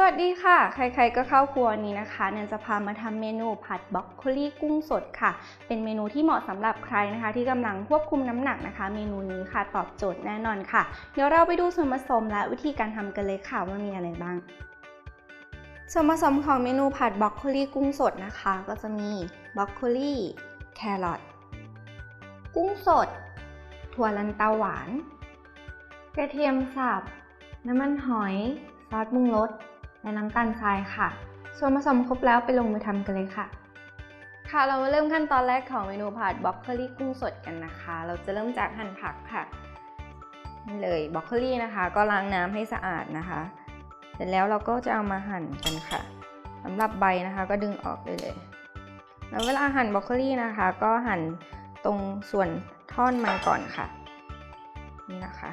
สวัสดีค่ะ ใครๆก็เข้าครัวนี้นะคะแนนจะพามาทำเมนูผัดบรอกโคลีกุ้งสดค่ะ เป็นเมนูที่เหมาะสำหรับใครนะคะ ที่กำลังควบคุมน้ำหนักนะคะ เมนูนี้ค่ะตอบโจทย์แน่นอนค่ะ เดี๋ยวเราไปดูส่วนผสมและวิธีการทำกันเลยค่ะว่ามีอะไรบ้าง ส่วนผสมของเมนูผัดบรอกโคลีกุ้งสดนะคะ ก็จะมีบรอกโคลีแครอทกุ้งสด ถั่วลันเตาหวาน กระเทียมสับ น้ำมันหอย ซอสปรุงรส และน้ำตาลทรายค่ะ ส่วนผสมครบแล้วไปลงมือทำกันเลยค่ะ ค่ะเรามาเริ่มขั้นตอนแรกของเมนูผัดบรอกโคลีกุ้งสดกันนะคะ เราจะเริ่มจากหั่นผักค่ะเลยบรอกโคลีนะคะ ก็ล้างน้ำให้สะอาดนะคะ เสร็จแล้วเราก็จะเอามาหั่นกันค่ะสำหรับใบนะคะก็ดึงออกได้เลยแล้วเวลาหั่นบรอกโคลีนะคะ ก็หั่นตรงส่วนท่อนมันก่อนค่ะ นี่นะคะ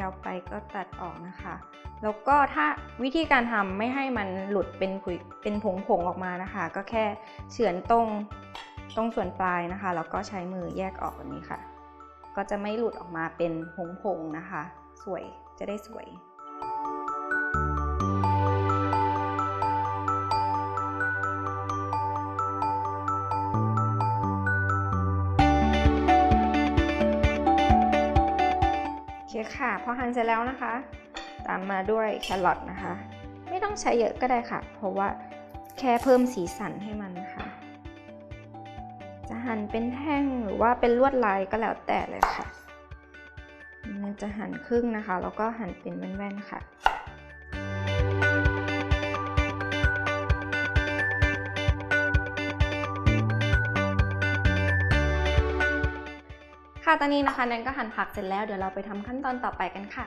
ยาวไปก็ตัดออกนะคะ แล้วก็ถ้าวิธีการทำไม่ให้มันหลุดเป็นผุยเป็นผงผงๆออกมานะคะ ก็แค่เฉือนตรงตรงส่วนปลายนะคะแล้วก็ใช้มือแยกออกแบบนี้ค่ะ ก็จะไม่หลุดออกมาเป็นผงผงๆนะคะ สวยจะได้สวย โอเคค่ะ พอหั่นเสร็จแล้วนะคะ ตามมาด้วยแครอทนะคะ ไม่ต้องใช้เยอะก็ได้ค่ะ เพราะว่าแค่เพิ่มสีสันให้มันค่ะจะหั่นเป็นแท่งหรือว่าเป็นลวดลายก็แล้วแต่เลยค่ะ จะหั่นครึ่งนะคะ แล้วก็หั่นเป็นแว่นๆค่ะ ค่ะตอนนี้นะคะแนนก็หั่นผักเสร็จแล้วเดี๋ยวเราไปทำขั้นตอนต่อไปกันค่ะ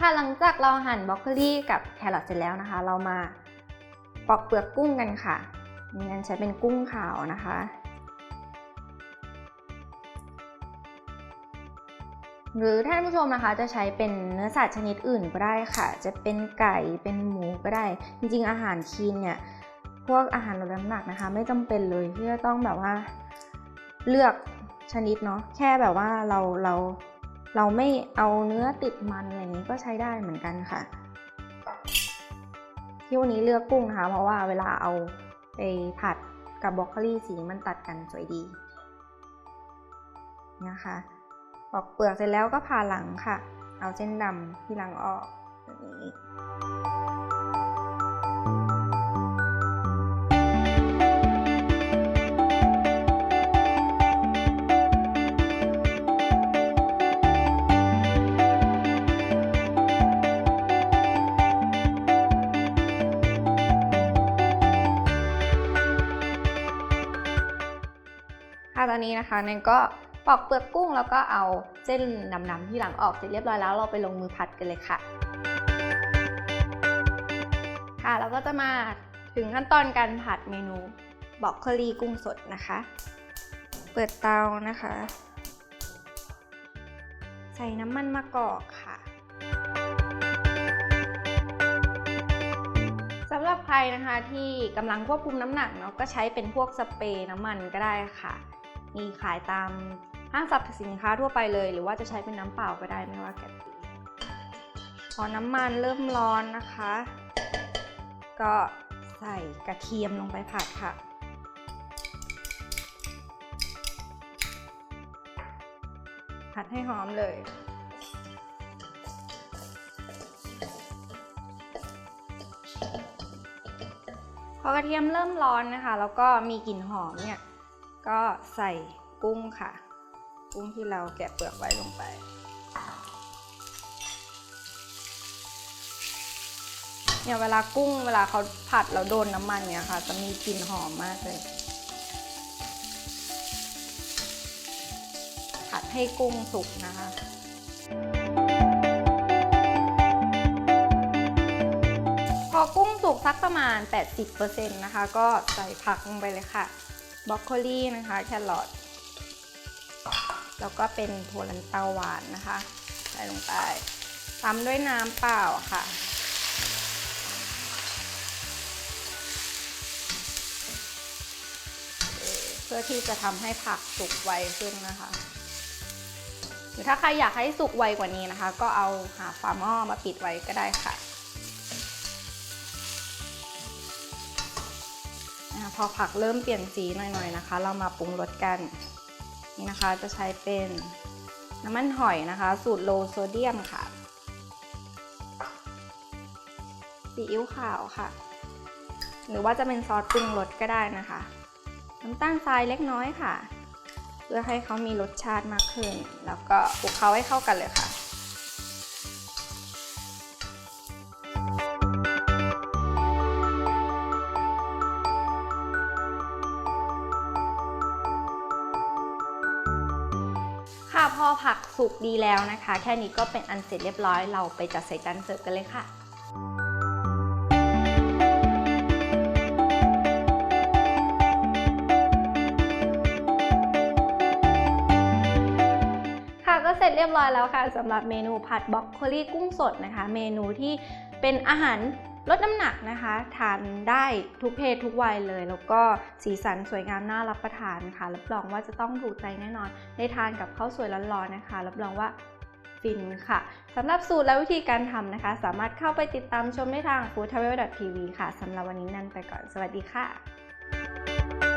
ค่ะหลังจากเราหั่นบรอกโคลีกับแครอทเสร็จแล้วนะคะ เรามาปอกเปลือกกุ้งกันค่ะนี่นันใช้เป็นกุ้งขาวนะคะหรือท่านผู้ชมนะคะจะใช้เป็นเนื้อสัตว์ชนิดอื่นก็ได้ค่ะ จะเป็นไก่เป็นหมูก็ได้ จริงๆอาหารคีนเนี่ย พวกอาหารลดน้ำหนักนะคะ ไม่จำเป็นเลยที่จะต้องแบบว่าเลือกชนิดเนาะแค่แบบว่าเราเราเราไม่เอาเนื้อติดมันอะไรนี้ก็ใช้ได้เหมือนกันค่ะ ที่วันนี้เลือกกุ้งนะคะ เพราะว่าเวลาเอาไปผัดกับบรอกโคลีสีมันตัดกันสวยดีนะคะปอกเปลือกเสร็จแล้วก็ผ่าหลังค่ะ เอาเส้นดำที่หลังออกแบบนี้ ค่ะตอนนี้นะคะแนนก็ปอกเปลือกกุ้งแล้วก็เอาเส้นดำๆที่หลังออกเสร็จเรียบร้อยแล้วเราไปลงมือผัดกันเลยค่ะ ค่ะเราก็จะมาถึงขั้นตอนการผัดเมนูบอกโคลีกุ้งสดนะคะ เปิดเตานะคะ ใส่น้ำมันมะกอกค่ะสำหรับใครนะคะที่กำลังควบคุมน้ำหนักเนาะก็ใช้เป็นพวกสเปรย์น้ำมันก็ได้ค่ะ มีขายตามห้างสรรพสินค้าทั่วไปเลย หรือว่าจะใช้เป็นน้ำเปล่าก็ได้ไม่ว่าแกันพอน้ำมันเริ่มร้อนนะคะ ก็ใส่กระเทียมลงไปผัดค่ะผัดให้หอมเลย พอกระเทียมเริ่มร้อนนะคะ แล้วก็มีกลิ่นหอมเนี่ย ก็ใส่กุ้งค่ะ กุ้งที่เราแกะเปลือกไว้ลงไป เนี่ยเวลากุ้งเวลาเขาผัดแล้วโดนน้ำมันเนี่ยค่ะ จะมีกลิ่นหอมมากเลย ผัดให้กุ้งสุกนะคะพอกุ้งสุกสักประมาณ 80%นะคะ ก็ใส่ผักลงไปเลยค่ะ บรอกโคลีนะคะแครอทแล้วก็เป็นถั่วลันเตาหวานนะคะใส่ลงไปตามด้วยน้ำเปล่าค่ะ เพื่อที่จะทำให้ผักสุกไวขึ้นนะคะ หรือถ้าใครอยากให้สุกไวกว่านี้นะคะ ก็เอาหาฝาหม้อมาปิดไว้ก็ได้ค่ะ พอผักเริ่มเปลี่ยนสีหน่อยๆนะคะ เรามาปรุงรสกันนี่นะคะจะใช้เป็นน้ำมันหอยนะคะ สูตรโลโซเดียมค่ะซีอิ๊วขาวค่ะ หรือว่าจะเป็นซอสปรุงรสก็ได้นะคะ น้ำตาลทรายเล็กน้อยค่ะ เพื่อให้เขามีรสชาติมากขึ้น แล้วก็คลุกเคล้าให้เข้ากันเลยค่ะ พอผักสุกดีแล้วนะคะ แค่นี้ก็เป็นอันเสร็จเรียบร้อยเราไปจัดใส่จานเสิร์ฟกันเลยค่ะค่ะก็เสร็จเรียบร้อยแล้วค่ะสำหรับเมนูผัดบล็อกโคลีกุ้งสดนะคะ เมนูที่เป็นอาหาร ลดน้ำหนักนะคะ ทานได้ทุกเพศทุกวัยเลย แล้วก็สีสันสวยงามน่ารับประทานค่ะ รับรองว่าจะต้องถูกใจแน่นอน ได้ทานกับข้าวสวยร้อนๆนะคะ รับรองว่าฟินค่ะสำหรับสูตรและวิธีการทำนะคะ สามารถเข้าไปติดตามชมได้ทาง foodtravel.tv ค่ะสำหรับวันนี้นั่นไปก่อน สวัสดีค่ะ